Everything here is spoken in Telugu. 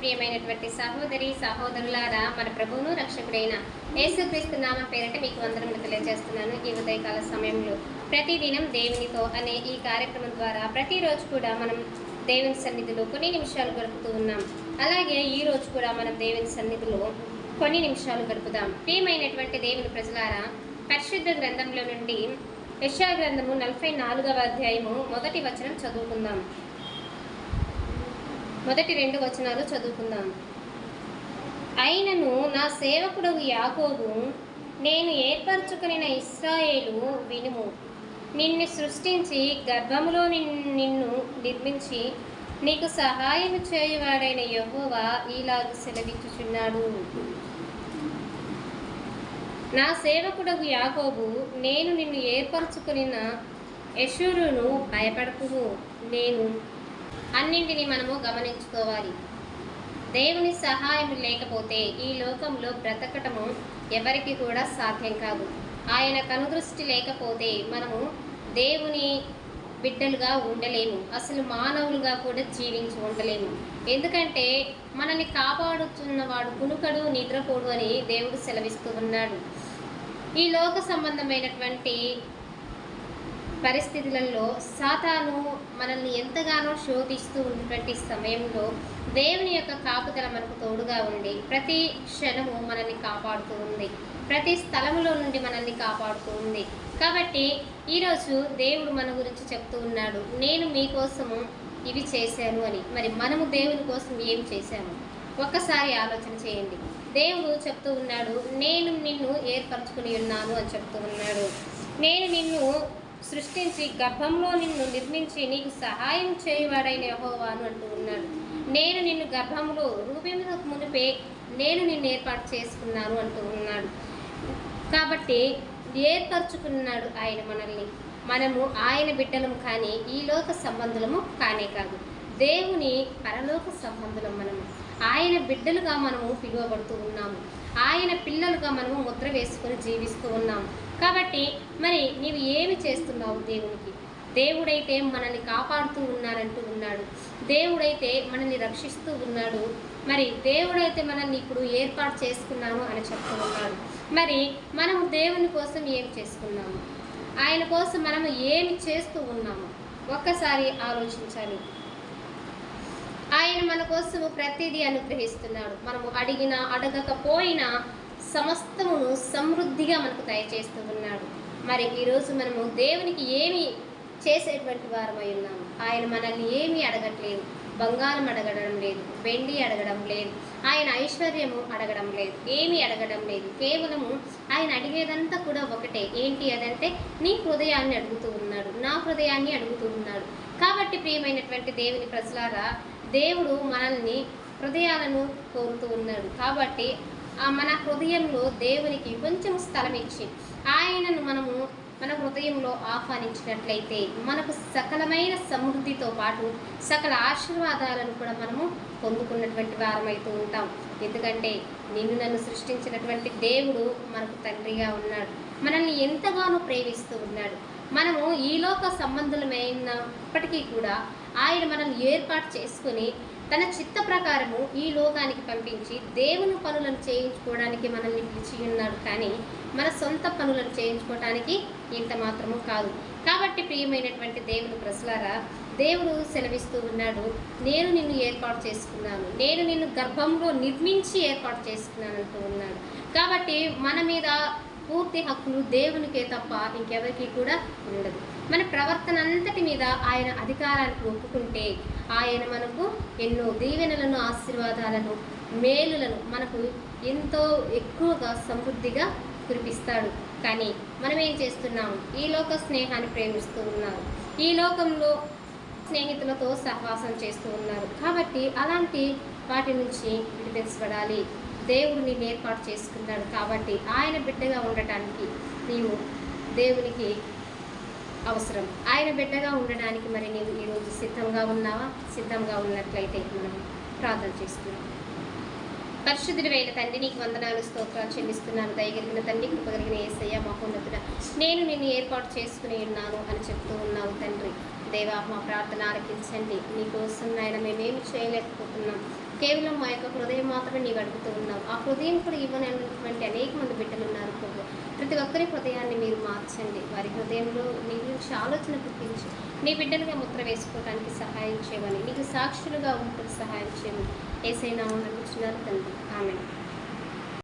ప్రియమైనటువంటి సహోదరి సహోదరులారా మన ప్రభువును రక్షకుడైన యేసుక్రీస్తు నామ పేరిట మీకు వందనములు తెలియజేస్తున్నాను. ఈ ఉదయకాల సమయంలో ప్రతిదినం దేవునితో అనే ఈ కార్యక్రమం ద్వారా ప్రతిరోజు కూడా మనం దేవుని సన్నిధిలో కొన్ని నిమిషాలు గడుపుతూ ఉన్నాం. అలాగే ఈ రోజు కూడా మనం దేవుని సన్నిధిలో కొన్ని నిమిషాలు గడుపుదాం. ప్రియమైనటువంటి దేవుని ప్రజలారా పరిశుద్ధ గ్రంథంలో నుండి యశా గ్రంథము నలభై నాలుగవ అధ్యాయము మొదటి వచనం చదువుకుందాం. మొదటి రెండు వచనాలు చదువుకుందాం. అయినను నా సేవకుడు యాకోబు నేను ఏర్పరచుకునిన ఇస్రాయేలు వినుము. నిన్ను సృష్టించి గర్భములో నిన్ను నిర్మించి నీకు సహాయం చేయువాడైన యహోవా ఇలాగ సెలవిచ్చుచున్నాడు. నా సేవకుడగు యాకోబు నేను నిన్ను ఏర్పరచుకునిన యశూరును భయపడకు నేను అన్నింటినీ మనము గమనించుకోవాలి. దేవుని సహాయం లేకపోతే ఈ లోకంలో బ్రతకటము ఎవరికి కూడా సాధ్యం కాదు. ఆయన కనుదృష్టి లేకపోతే మనము దేవుని బిడ్డలుగా ఉండలేము. అసలు మానవులుగా కూడా జీవించి ఉండలేము. ఎందుకంటే మనల్ని కాపాడుతున్నవాడు కునుకడు నిద్రపోడు అని దేవుడు సెలవిస్తూ ఉన్నాడు. ఈ లోక సంబంధమైనటువంటి పరిస్థితులలో సాతాను మనల్ని ఎంతగానో శోధిస్తూ ఉన్నటువంటి సమయంలో దేవుని యొక్క కాపుదల మనకు తోడుగా ఉండి ప్రతి క్షణము మనల్ని కాపాడుతూ ఉంది. ప్రతి స్థలములో నుండి మనల్ని కాపాడుతూ ఉంది. కాబట్టి ఈరోజు దేవుడు మన గురించి చెప్తూ ఉన్నాడు నేను మీకోసము ఇవి చేశాను అని. మరి మనము దేవుని కోసం ఏం చేశాము? ఒక్కసారి ఆలోచన చేయండి. దేవుడు చెప్తూ ఉన్నాడు నేను నిన్ను ఏర్పరచుకుని ఉన్నాను అని చెప్తూ ఉన్నాడు. నేను నిన్ను సృష్టించి గర్భంలో నిన్ను నిర్మించి నీకు సహాయం చేయువాడైన యహోవాను అంటూ ఉన్నాడు. నేను నిన్ను గర్భంలో రూపించక మునిపే నేను నిన్ను ఏర్పాటు చేసుకున్నాను అంటూ ఉన్నాడు. కాబట్టి ఏర్పరచుకున్నాడు ఆయన మనల్ని. మనము ఆయన బిడ్డలం కానీ ఈ లోక సంబంధులము కానే కాదు. దేవుని పరలోక సంబంధులం మనము. ఆయన బిడ్డలుగా మనము పిలువబడుతూ ఉన్నాము. ఆయన పిల్లలుగా మనము ముద్ర వేసుకొని జీవిస్తూ ఉన్నాము. కాబట్టి మరి నీవు ఏమి చేస్తున్నావు దేవునికి? దేవుడైతే మనల్ని కాపాడుతూ ఉన్నారంటూ ఉన్నాడు. దేవుడైతే మనల్ని రక్షిస్తూ ఉన్నాడు. మరి దేవుడైతే మనల్ని ఇప్పుడు ఏర్పాటు చేసుకున్నాను అని చెప్తూ ఉన్నాడు మరి మనము దేవుని కోసం ఏమి చేసుకున్నాము? ఆయన కోసం మనము ఏమి చేస్తూ ఉన్నాము? ఒక్కసారి ఆలోచించాలి. ఆయన మన కోసం ప్రతిదీ అనుగ్రహిస్తున్నాడు. మనము అడిగినా అడగకపోయినా సమస్తమును సమృద్ధిగా మనకు దయచేస్తూ ఉన్నాడు మరి ఈరోజు మనము దేవునికి ఏమి చేసేటువంటి వారమై ఉన్నాము? ఆయన మనల్ని ఏమీ అడగట్లేదు. బంగారం అడగడం లేదు. వెండి అడగడం లేదు. ఆయన ఐశ్వర్యము అడగడం లేదు. ఏమీ అడగడం లేదు. కేవలము ఆయన అడిగేదంతా కూడా ఒకటే. ఏంటి అదంటే నీ హృదయాన్ని అడుగుతూ ఉన్నాడు. నా హృదయాన్ని అడుగుతూ ఉన్నాడు. కాబట్టి ప్రియమైనటువంటి దేవుని ప్రజలారా దేవుడు మనల్ని హృదయాలను కోరుతూ ఉన్నాడు. కాబట్టి మన హృదయంలో దేవునికి కొంచెం స్థలం ఇచ్చి ఆయనను మనము మన హృదయంలో ఆహ్వానించినట్లయితే మనకు సకలమైన సమృద్ధితో పాటు సకల ఆశీర్వాదాలను కూడా మనము పొందుకున్నటువంటి వారమైతూ ఉంటాం. ఎందుకంటే నిన్ను నన్ను సృష్టించినటువంటి దేవుడు మనకు తండ్రిగా ఉన్నాడు. మనల్ని ఎంతగానో ప్రేమిస్తూ ఉన్నాడు. మనము ఈ లోక సంబంధులమైనప్పటికీ కూడా ఆయన మనల్ని ఏర్పాటు చేసుకుని తన చిత్త ప్రకారము ఈ లోకానికి పంపించి దేవుని పనులను చేయించుకోవడానికి మనల్ని పిలిచి ఉన్నాడు కానీ మన సొంత పనులను చేయించుకోవడానికి ఇంత మాత్రము కాదు. కాబట్టి ప్రియమైనటువంటి దేవుని ప్రజలారా దేవుడు సెలవిస్తూ ఉన్నాడు నేను నిన్ను ఏర్పాటు చేసుకున్నాను. నేను నిన్ను గర్భంలో నిర్మించి ఏర్పాటు చేసుకున్నాను అంటూ ఉన్నాడు. కాబట్టి మన మీద పూర్తి హక్కులు దేవునికే తప్ప ఇంకెవరికి కూడా ఉండదు. మన ప్రవర్తన అంతటి మీద ఆయన అధికారానికి ఒప్పుకుంటే ఆయన మనకు ఎన్నో దీవెనలను ఆశీర్వాదాలను మేలులను మనకు ఎంతో ఎక్కువగా సమృద్ధిగా కురిపిస్తాడు. కానీ మనం ఏం చేస్తున్నాం? ఈ లోక స్నేహాన్ని ప్రేమిస్తూ ఉన్నారు. ఈ లోకంలో స్నేహితులతో సహవాసం చేస్తూ ఉన్నారు. కాబట్టి అలాంటి వాటి నుంచి విడిపించబడాలి. దేవుడు నేను ఏర్పాటు చేసుకున్నాడు కాబట్టి ఆయన బిడ్డగా ఉండటానికి నీవు దేవునికి అవసరం. ఆయన బిడ్డగా ఉండడానికి మరి నీవు ఈరోజు సిద్ధంగా ఉన్నావా? సిద్ధంగా ఉన్నట్లయితే మనం ప్రార్థన చేసుకున్నాం పరిశుద్ధుడైన తండ్రి నీకు వందనాలు స్తోత్రాలు చెల్లిస్తున్నాను. దయగలిగిన తండ్రి కృపగలిగిన ఏసయ్య మహోన్నతుడ నేను నిన్ను ఏర్పాటు చేసుకుని ఉన్నాను అని చెప్తూ ఉన్నావు తండ్రి. దేవా మా ప్రార్థన ఆలకించండి. నీకోసం నాయన మేమేమి చేయలేకపోతున్నాం. కేవలం మా యొక్క హృదయం మాత్రమే నీవు అడుగుతూ ఉన్నావు. ఆ హృదయం కూడా ఇవ్వనటువంటి అనేక మంది బిడ్డలు ఉన్నారు ప్రభు. ప్రతి ఒక్కరి హృదయాన్ని మీరు మార్చండి. వారి హృదయంలో నీ గురించి ఆలోచన పుట్టించి నీ బిడ్డలుగా ముద్ర వేసుకోవడానికి సహాయం చేయమని నీకు సాక్షులుగా ఉంటుంది సహాయం చేయమని ఏసైనా నడుచున్నారు తండ్రి. ఆమె